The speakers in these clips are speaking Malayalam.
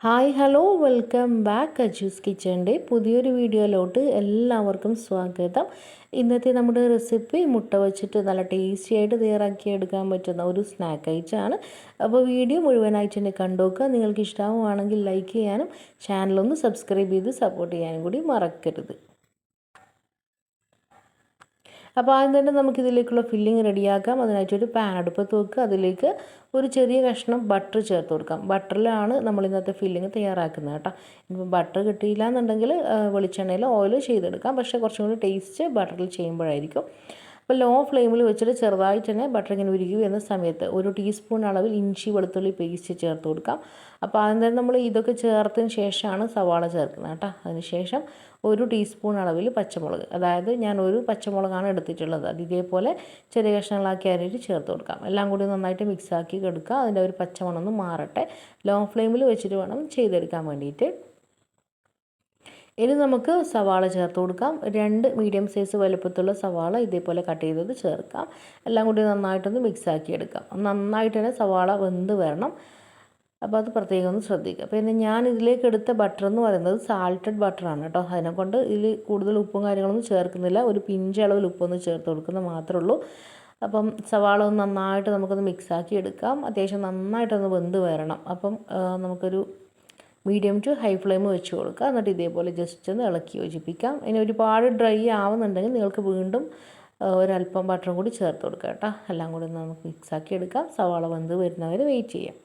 Hi hello welcome back Aju's കിച്ചന്റെ പുതിയൊരു വീഡിയോയിലോട്ട് എല്ലാവർക്കും സ്വാഗതം. ഇന്നത്തെ നമ്മുടെ റെസിപ്പി മുട്ട വച്ചിട്ട് നല്ല ടേസ്റ്റി ആയിട്ട് തയ്യാറാക്കി എടുക്കാൻ പറ്റുന്ന ഒരു സ്നാക്ക് ഐറ്റാണ് അപ്പോൾ വീഡിയോ മുഴുവനായിട്ട് തന്നെ കണ്ടുനോക്കുക നിങ്ങൾക്ക് ഇഷ്ടമാവുകയാണെങ്കിൽ ലൈക്ക് ചെയ്യാനും ചാനലൊന്ന് സബ്സ്ക്രൈബ് ചെയ്ത് സപ്പോർട്ട് ചെയ്യാനും കൂടി മറക്കരുത്. അപ്പോൾ ആദ്യം തന്നെ നമുക്കിതിലേക്കുള്ള ഫില്ലിങ് റെഡിയാക്കാം. അതിനായിട്ട് ഒരു പാൻ അടുപ്പത്ത് വെക്കുക. അതിലേക്ക് ഒരു ചെറിയ കഷ്ണം ബട്ടർ ചേർത്ത് കൊടുക്കാം. ബട്ടറിലാണ് നമ്മൾ ഇന്നത്തെ ഫില്ലിങ് തയ്യാറാക്കുന്നത് കേട്ടോ. ഇപ്പം ബട്ടർ കിട്ടിയില്ല എന്നുണ്ടെങ്കിൽ വെളിച്ചെണ്ണയിൽ ഓയിൽ ചെയ്തെടുക്കാം. പക്ഷേ കുറച്ചും കൂടി ടേസ്റ്റ് ബട്ടറിൽ ചെയ്യുമ്പോഴായിരിക്കും. അപ്പോൾ ലോ ഫ്ലെയിമിൽ വെച്ചിട്ട് ചെറുതായിട്ട് തന്നെ ബട്ടർ ഇങ്ങനെ ഉരുകി വരുന്ന സമയത്ത് ഒരു ടീസ്പൂൺ അളവിൽ ഇഞ്ചി വെളുത്തുള്ളി പേസ്റ്റ് ചേർത്ത് കൊടുക്കാം. അപ്പോൾ ആദ്യം നമ്മൾ ഇതൊക്കെ ചേർത്തതിന് ശേഷമാണ് സവാള ചേർക്കുന്നത് കേട്ടോ. അതിനുശേഷം ഒരു ടീസ്പൂൺ അളവിൽ പച്ചമുളക്. അതായത് ഞാൻ ഒരു പച്ചമുളകാണ് എടുത്തിട്ടുള്ളത്. അത് ഇതേപോലെ ചെറിയ കഷ്ണങ്ങളാക്കി അരിയിട്ട് ചേർത്ത് കൊടുക്കാം. എല്ലാം കൂടി നന്നായിട്ട് മിക്സാക്കി എടുക്കുക. അതിന്റെ ഒരു പച്ചമണം ഒന്ന് മാറട്ടെ. ലോ ഫ്ലെയിമിൽ വെച്ചിട്ട് വേണം ചെയ്തെടുക്കാൻ വേണ്ടിയിട്ട്. ഇനി നമുക്ക് സവാള ചേർത്ത് കൊടുക്കാം. രണ്ട് മീഡിയം സൈസ് വലുപ്പത്തുള്ള സവാള ഇതേപോലെ കട്ട് ചെയ്തത് ചേർക്കാം. എല്ലാം കൂടി നന്നായിട്ടൊന്ന് മിക്സാക്കി എടുക്കാം. നന്നായിട്ട് തന്നെ സവാള വെന്ത് വരണം. അപ്പോൾ അത് പ്രത്യേകം ഒന്ന് ശ്രദ്ധിക്കുക. പിന്നെ ഞാൻ ഇതിലേക്ക് എടുത്ത ബട്ടർ എന്ന് പറയുന്നത് സാൾട്ടഡ് ബട്ടറാണ് കേട്ടോ. അതിനെക്കൊണ്ട് ഇതിൽ കൂടുതൽ ഉപ്പും കാര്യങ്ങളൊന്നും ചേർക്കുന്നില്ല. ഒരു പിഞ്ച് അളവിൽ ഉപ്പൊന്ന് ചേർത്ത് കൊടുക്കുന്നത് മാത്രമേ ഉള്ളൂ. അപ്പം സവാള ഒന്ന് നന്നായിട്ട് നമുക്കൊന്ന് മിക്സാക്കി എടുക്കാം. അത്യാവശ്യം നന്നായിട്ടൊന്ന് വെന്ത് വരണം. അപ്പം നമുക്കൊരു മീഡിയം ടു ഹൈ ഫ്ലെയിം വെച്ച് കൊടുക്കുക. എന്നിട്ട് ഇതേപോലെ ജസ്റ്റ് ഒന്ന് ഇളക്കി യോജിപ്പിക്കാം. ഇനി ഒരുപാട് ഡ്രൈ ആവുന്നുണ്ടെങ്കിൽ നിങ്ങൾക്ക് വീണ്ടും ഒരല്പം ബട്ടറും കൂടി ചേർത്ത് കൊടുക്കാം കേട്ടോ. എല്ലാം കൂടി ഒന്ന് നമുക്ക് മിക്സാക്കി എടുക്കാം. സവാള വെന്ത് വരുന്നവരെ വെയിറ്റ് ചെയ്യാം.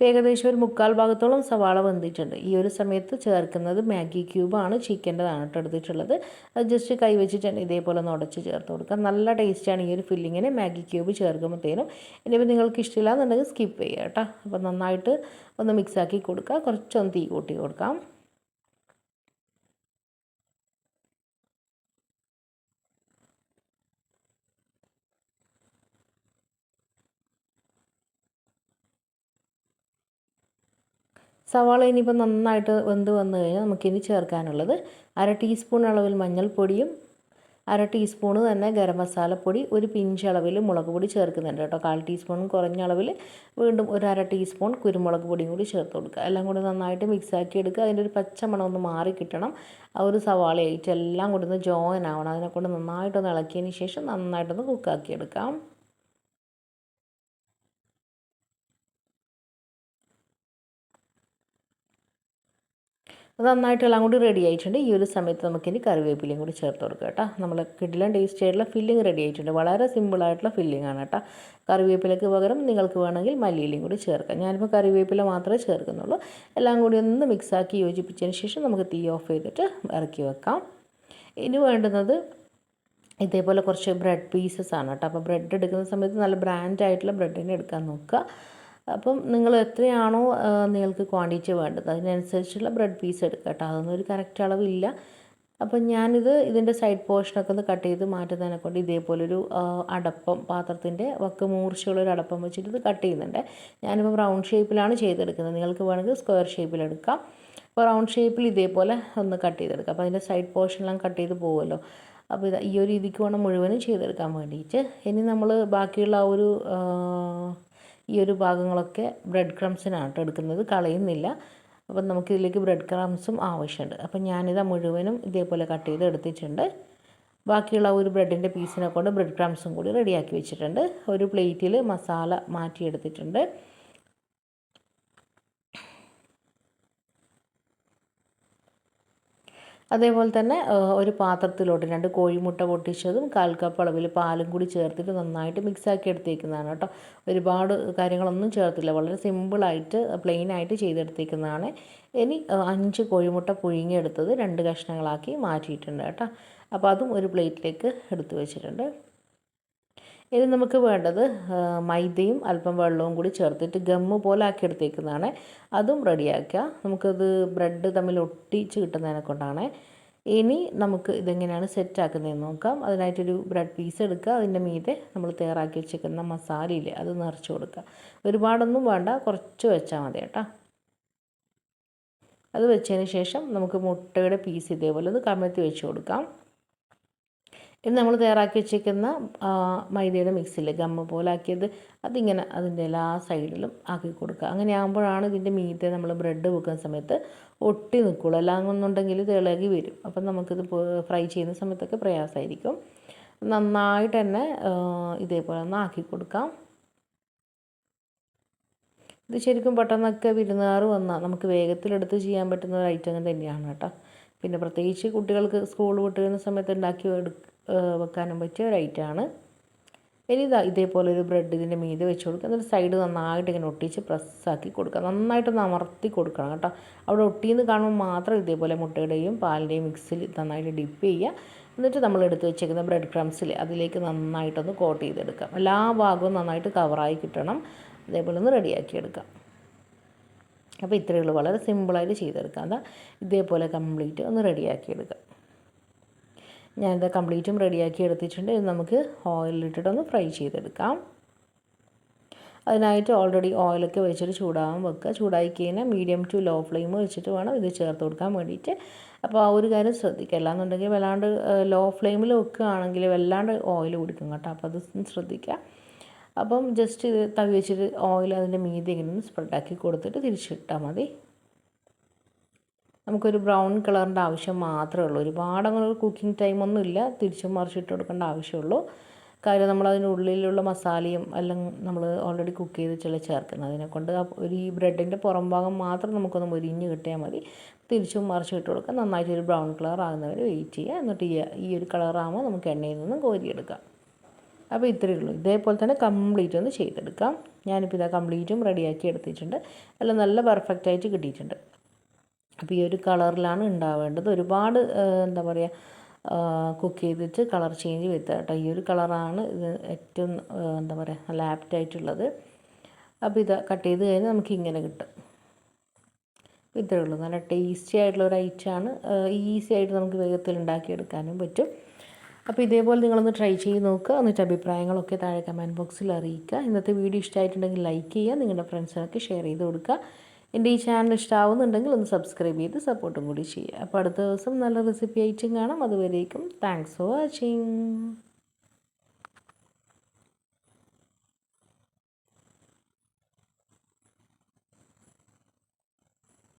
ഏകദേശം ഒരു മുക്കാൽ ഭാഗത്തോളം സവാള വെന്തിട്ടുണ്ട്. ഈ ഒരു സമയത്ത് ചേർക്കുന്നത് മാഗി ക്യൂബാണ് ചിക്കന്റെതാണ് കേട്ടോ എടുത്തിട്ടുള്ളത്. അത് ജസ്റ്റ് കൈ വെച്ചിട്ട് ഇതേപോലെ ഒന്ന് ഉടച്ച് ചേർത്ത് കൊടുക്കുക നല്ല ടേസ്റ്റാണ് ഈ ഒരു ഫില്ലിങ്ങിന് മാഗി ക്യൂബ് ചേർക്കുമ്പോഴത്തേനും. ഇനിയിപ്പോൾ നിങ്ങൾക്ക് ഇഷ്ടമില്ല എന്നുണ്ടെങ്കിൽ സ്കിപ്പ് ചെയ്യുക കേട്ടോ. അപ്പോൾ നന്നായിട്ട് ഒന്ന് മിക്സാക്കി കൊടുക്കുക കുറച്ചൊന്ന് തീ കൂട്ടി കൊടുക്കാം. സവാള ഇനിയിപ്പോൾ നന്നായിട്ട് വെന്ത് വന്നു കഴിഞ്ഞാൽ നമുക്കിനി ചേർക്കാനുള്ളത് അര ടീസ്പൂൺ അളവിൽ മഞ്ഞൾപ്പൊടിയും അര ടീസ്പൂൺ തന്നെ ഗരം മസാലപ്പൊടി ഒരു പിഞ്ച് അളവിൽ മുളക് പൊടി ചേർക്കുന്നുണ്ട് കേട്ടോ. കാൽ ടീസ്പൂൺ കുറഞ്ഞ അളവിൽ വീണ്ടും ഒരു അര ടീസ്പൂൺ കുരുമുളക് പൊടിയും കൂടി ചേർത്ത് കൊടുക്കുക. എല്ലാം കൂടി നന്നായിട്ട് മിക്സാക്കി എടുക്കുക. അതിന്റെ ഒരു പച്ചമണം ഒന്ന് മാറി കിട്ടണം. ആ ഒരു സവാളയായിട്ട് എല്ലാം കൂടി ഒന്ന് ജോയിൻ ആവണം. അതിനെ അതിനെക്കൊണ്ട് നന്നായിട്ടൊന്ന് ഇളക്കിയതിന് ശേഷം നന്നായിട്ടൊന്ന് കുക്കാക്കി എടുക്കാം. അത് നന്നായിട്ട് എല്ലാം കൂടി റെഡി ആയിട്ടുണ്ട്. ഈ ഒരു സമയത്ത് നമുക്കിനി കറിവേപ്പിലയും കൂടി ചേർത്ത് കൊടുക്കുക കേട്ടോ. നമ്മൾ കിഡിലും ടേസ്റ്റ് ആയിട്ടുള്ള ഫില്ലിങ് റെഡി ആയിട്ടുണ്ട്. വളരെ സിമ്പിളായിട്ടുള്ള ഫില്ലിംഗ് ആണ് കേട്ടോ. കറിവേപ്പിലയ്ക്ക് പകരം നിങ്ങൾക്ക് വേണമെങ്കിൽ മല്ലിയിലയും കൂടി ചേർക്കാം. ഞാനിപ്പോൾ കറിവേപ്പില മാത്രമേ ചേർക്കുന്നുള്ളൂ. എല്ലാം കൂടി ഒന്ന് മിക്സാക്കി യോജിപ്പിച്ചതിന് ശേഷം നമുക്ക് തീ ഓഫ് ചെയ്തിട്ട് ഇറക്കി വെക്കാം. ഇനി വേണ്ടുന്നത് ഇതേപോലെ കുറച്ച് ബ്രെഡ് പീസസ് ആണ് കേട്ടോ. അപ്പോൾ ബ്രെഡ് എടുക്കുന്ന സമയത്ത് നല്ല ബ്രാൻഡ് ആയിട്ടുള്ള ബ്രെഡിനെ എടുക്കാൻ നോക്കുക. അപ്പം നിങ്ങൾ എത്രയാണോ നിങ്ങൾക്ക് ക്വാണ്ടിറ്റി വേണ്ടത്. അതിനനുസരിച്ചുള്ള ബ്രെഡ് പീസ് എടുക്കുക കേട്ടോ. അതൊന്നും ഒരു കറക്റ്റ് അളവില്ല. അപ്പം ഞാനിത് ഇതിന്റെ സൈഡ് പോർഷനൊക്കെ ഒന്ന് കട്ട് ചെയ്ത് മാറ്റുന്നതിനെ കൊണ്ട് ഇതേപോലൊരു അടപ്പം പാത്രത്തിന്റെ വക്ക് മൂർച്ചയുള്ളൊരു അടപ്പം വെച്ചിട്ട് ഇത് കട്ട് ചെയ്യുന്നുണ്ട്. ഞാനിപ്പോൾ റൗണ്ട് ഷേപ്പിലാണ് ചെയ്തെടുക്കുന്നത്. നിങ്ങൾക്ക് വേണമെങ്കിൽ സ്ക്വയർ ഷേപ്പിലെടുക്കാം അപ്പോൾ റൗണ്ട് ഷേപ്പിൽ ഇതേപോലെ ഒന്ന് കട്ട് ചെയ്തെടുക്കാം. അപ്പോൾ അതിന്റെ സൈഡ് പോർഷനെല്ലാം കട്ട് ചെയ്ത് പോകുമല്ലോ അപ്പോൾ ഇത് ഈ ഒരു രീതിക്ക് വേണം മുഴുവനും ചെയ്തെടുക്കാൻ വേണ്ടിയിട്ട്. ഇനി നമ്മൾ ബാക്കിയുള്ള ആ ഒരു ഈ ഒരു ഭാഗങ്ങളൊക്കെ ബ്രെഡ് ക്രംസിനാണ് എടുക്കുന്നത്. കളയുന്നില്ല. അപ്പം നമുക്കിതിലേക്ക് ബ്രെഡ് ക്രംസും ആവശ്യമുണ്ട്. അപ്പം ഞാനിത് മുഴുവനും ഇതേപോലെ കട്ട് ചെയ്ത് എടുത്തിട്ടുണ്ട്. ബാക്കിയുള്ള ഒരു ബ്രെഡിന്റെ പീസിനെ കൊണ്ട് ബ്രെഡ് ക്രംസും കൂടി റെഡിയാക്കി വെച്ചിട്ടുണ്ട്. ഒരു പ്ലേറ്റിൽ മസാല മാറ്റിയെടുത്തിട്ടുണ്ട്. അതേപോലെ തന്നെ ഒരു പാത്രത്തിലോട്ട് രണ്ട് കോഴിമുട്ട പൊട്ടിച്ചതും കാൽ കപ്പ് അളവിൽ പാലും കൂടി ചേർത്തിട്ട് നന്നായിട്ട് മിക്സാക്കി എടുത്തേക്കുന്നതാണ് കേട്ടോ. ഒരുപാട് കാര്യങ്ങളൊന്നും ചേർത്തില്ല. വളരെ സിമ്പിളായിട്ട് പ്ലെയിനായിട്ട് ചെയ്തെടുത്തേക്കുന്നതാണ്. ഇനി അഞ്ച് കോഴിമുട്ട പുഴുങ്ങിയെടുത്തത് രണ്ട് കഷ്ണങ്ങളാക്കി മാറ്റിയിട്ടുണ്ട് കേട്ടോ. അപ്പോൾ അതും ഒരു പ്ലേറ്റിലേക്ക് എടുത്തു വെച്ചിട്ടുണ്ട്. ഇനി നമുക്ക് വേണ്ടത് മൈദയും അല്പം വെള്ളവും കൂടി ചേർത്തിട്ട് ഗമ്മ് പോലെ ആക്കി എടുത്തേക്കുന്നതാണ്. അതും റെഡിയാക്കുക നമുക്കത് ബ്രെഡ് തമ്മിൽ ഒട്ടിച്ച് കിട്ടുന്നതിനെ കൊണ്ടാണ്. ഇനി നമുക്ക് ഇതെങ്ങനെയാണ് സെറ്റ് ആക്കുന്നതെന്ന് നോക്കാം. അതിനായിട്ടൊരു ബ്രെഡ് പീസ് എടുക്കുക. അതിന്റെ മീതെ നമ്മൾ തയ്യാറാക്കി വെച്ചേക്കുന്ന മസാലയില്ലേ അത് നിറച്ച് കൊടുക്കുക. ഒരുപാടൊന്നും വേണ്ട കുറച്ച് വെച്ചാൽ മതി കേട്ടോ. അത് വെച്ചതിന് ശേഷം നമുക്ക് മുട്ടയുടെ പീസ് ഇതേപോലെ ഒന്ന് കമഴ്ത്തി വെച്ച് കൊടുക്കാം. ഇനി നമ്മൾ തയ്യാറാക്കി വെച്ചേക്കുന്ന മൈദയുടെ മിക്സിൽ ഗമ്മ പോലെ ആക്കിയത് അതിങ്ങനെ അതിന്റെ എല്ലാ സൈഡിലും ആക്കി കൊടുക്കുക. അങ്ങനെ ആകുമ്പോഴാണ് ഇതിന്റെ മീതെ നമ്മൾ ബ്രെഡ് വെക്കുന്ന സമയത്ത് ഒട്ടി നിൽക്കുള്ളൂ. അല്ലാന്നുണ്ടെങ്കിൽ ഇത് ഇളകി വരും. അപ്പം നമുക്കിത് ഫ്രൈ ചെയ്യുന്ന സമയത്തൊക്കെ പ്രയാസമായിരിക്കും. നന്നായിട്ട് തന്നെ ഇതേപോലെ ഒന്ന് ആക്കി കൊടുക്കാം. ഇത് ശരിക്കും പെട്ടെന്നൊക്കെ വിരുന്നുകാർ വന്നാൽ നമുക്ക് വേഗത്തിലെടുത്ത് ചെയ്യാൻ പറ്റുന്ന ഒരു ഐറ്റം തന്നെയാണ് കേട്ടോ. പിന്നെ പ്രത്യേകിച്ച് കുട്ടികൾക്ക് സ്കൂൾ വിട്ട് വരുന്ന സമയത്ത് ഉണ്ടാക്കി വെക്കാനും പറ്റിയ ഒരു ഐറ്റമാണ്. ഇനി ഇതാ ഇതേപോലെ ഒരു ബ്രെഡ് ഇതിന്റെ മീതെ വെച്ച് കൊടുക്കുക. എന്നിട്ട് സൈഡ് നന്നായിട്ട് ഇങ്ങനെ ഒട്ടിച്ച് പ്രസ്സാക്കി കൊടുക്കുക. നന്നായിട്ട് അമർത്തി കൊടുക്കണം കേട്ടോ. അവിടെ ഒട്ടിയെന്ന് കാണുമ്പോൾ മാത്രം ഇതേപോലെ മുട്ടയുടെയും പാലിന്റെയും മിക്സിൽ നന്നായിട്ട് ഡിപ്പ് ചെയ്യുക. എന്നിട്ട് നമ്മൾ എടുത്ത് വെച്ചേക്കുന്ന ബ്രെഡ് ക്രംസിൽ അതിലേക്ക് നന്നായിട്ടൊന്ന് കോട്ട് ചെയ്തെടുക്കാം. എല്ലാ ഭാഗവും നന്നായിട്ട് കവറായി കിട്ടണം. അതേപോലെ ഒന്ന് റെഡിയാക്കി എടുക്കാം. അപ്പോൾ ഇത്രയേ ഉള്ളൂ. വളരെ സിമ്പിളായിട്ട് ചെയ്തെടുക്കാം. അതാ ഇതേപോലെ കംപ്ലീറ്റ് ഒന്ന് റെഡിയാക്കി എടുക്കാം. ഞാനിത് കംപ്ലീറ്റും റെഡിയാക്കി എടുത്തിട്ടുണ്ട്. ഇത് നമുക്ക് ഓയിലിട്ടിട്ടൊന്ന് ഫ്രൈ ചെയ്തെടുക്കാം. അതിനായിട്ട് ഓൾറെഡി ഓയിലൊക്കെ വെച്ചിട്ട് ചൂടാകാൻ വെക്കുക. ചൂടായി കഴിഞ്ഞാൽ മീഡിയം ടു ലോ ഫ്ലെയിം വെച്ചിട്ട് വേണം ഇത് ചേർത്ത് കൊടുക്കാൻ വേണ്ടിയിട്ട്. അപ്പോൾ ആ ഒരു കാര്യം ശ്രദ്ധിക്കുക. അല്ലാന്നുണ്ടെങ്കിൽ വല്ലാണ്ട് ലോ ഫ്ലെയിമിൽ വെക്കുകയാണെങ്കിൽ വല്ലാണ്ട് ഓയിൽ കുടിക്കും കേട്ടോ. അപ്പോൾ അത് ശ്രദ്ധിക്കുക. അപ്പം ജസ്റ്റ് ഇത് തവി വെച്ചിട്ട് ഓയിൽ അതിന്റെ മീതി ഇങ്ങനെ സ്പ്രെഡാക്കി കൊടുത്തിട്ട് തിരിച്ചിട്ടാൽ മതി. നമുക്കൊരു ബ്രൗൺ കളറിന്റെ ആവശ്യം മാത്രമേ ഉള്ളൂ. ഒരുപാട് അങ്ങനെ ഒരു കുക്കിംഗ് ടൈമൊന്നും ഇല്ല. തിരിച്ചും മറിച്ചിട്ട് കൊടുക്കേണ്ട ആവശ്യമുള്ളൂ. കാര്യം നമ്മൾ അതിന്റെ ഉള്ളിലുള്ള മസാലയും എല്ലാം നമ്മൾ ഓൾറെഡി കുക്ക് ചെയ്ത് ചില ചേർക്കുന്നത്. അതിനെക്കൊണ്ട് ഒരു ഈ ബ്രെഡിന്റെ പുറം ഭാഗം മാത്രം നമുക്കൊന്ന് മുരിഞ്ഞ് കിട്ടിയാൽ മതി. തിരിച്ചും മറിച്ചിട്ട് കൊടുക്കുക. നന്നായിട്ട് ഒരു ബ്രൗൺ കളർ ആകുന്നവരെ വെയിറ്റ് ചെയ്യുക. എന്നിട്ട് ഈ ഒരു കളറാകുമ്പോൾ നമുക്ക് എണ്ണയിൽ നിന്നും കോരിയെടുക്കാം. അപ്പോൾ ഇത്രയേ ഉള്ളൂ. ഇതേപോലെ തന്നെ കംപ്ലീറ്റ് ഒന്ന് ചെയ്തെടുക്കാം. ഞാനിപ്പോൾ ഇതാ കംപ്ലീറ്റും റെഡിയാക്കി എടുത്തിട്ടുണ്ട്. എല്ലാം നല്ല പെർഫെക്റ്റായിട്ട് കിട്ടിയിട്ടുണ്ട്. അപ്പോൾ ഈ ഒരു കളറിലാണ് ഉണ്ടാവേണ്ടത്. ഒരുപാട് എന്താ പറയുക കുക്ക് ചെയ്തിട്ട് കളർ ചേഞ്ച് വരുത്തുക കേട്ടോ. ഈ ഒരു കളറാണ് ഇത് ഏറ്റവും എന്താ പറയുക നല്ല ആപ്റ്റായിട്ടുള്ളത് അപ്പോൾ ഇത് കട്ട് ചെയ്ത് കഴിഞ്ഞാൽ നമുക്ക് ഇങ്ങനെ കിട്ടും. ഇത്രയേ ഉള്ളൂ. നല്ല ടേസ്റ്റി ആയിട്ടുള്ള ഒരു ഐറ്റമാണ് ഈസി ആയിട്ട് നമുക്ക് വേഗത്തിൽ ഉണ്ടാക്കിയെടുക്കാനും പറ്റും. അപ്പോൾ ഇതേപോലെ നിങ്ങളൊന്ന് ട്രൈ ചെയ്ത് നോക്കുക. എന്നിട്ട് അഭിപ്രായങ്ങളൊക്കെ താഴെ കമന്റ് ബോക്സിൽ അറിയിക്കുക. ഇന്നത്തെ വീഡിയോ ഇഷ്ടമായിട്ടുണ്ടെങ്കിൽ ലൈക്ക് ചെയ്യുക. നിങ്ങളുടെ ഫ്രണ്ട്സിനൊക്കെ ഷെയർ ചെയ്ത് കൊടുക്കുക. എന്റെ ഈ ചാനൽ ഇഷ്ടമാവുന്നുണ്ടെങ്കിൽ ഒന്ന് സബ്സ്ക്രൈബ് ചെയ്ത് സപ്പോർട്ടും കൂടി ചെയ്യുക. അപ്പോൾ അടുത്ത ദിവസം നല്ല റെസിപ്പി ആയിട്ടും കാണാം. അതുവരേക്കും താങ്ക്സ് ഫോർ വാച്ചിങ്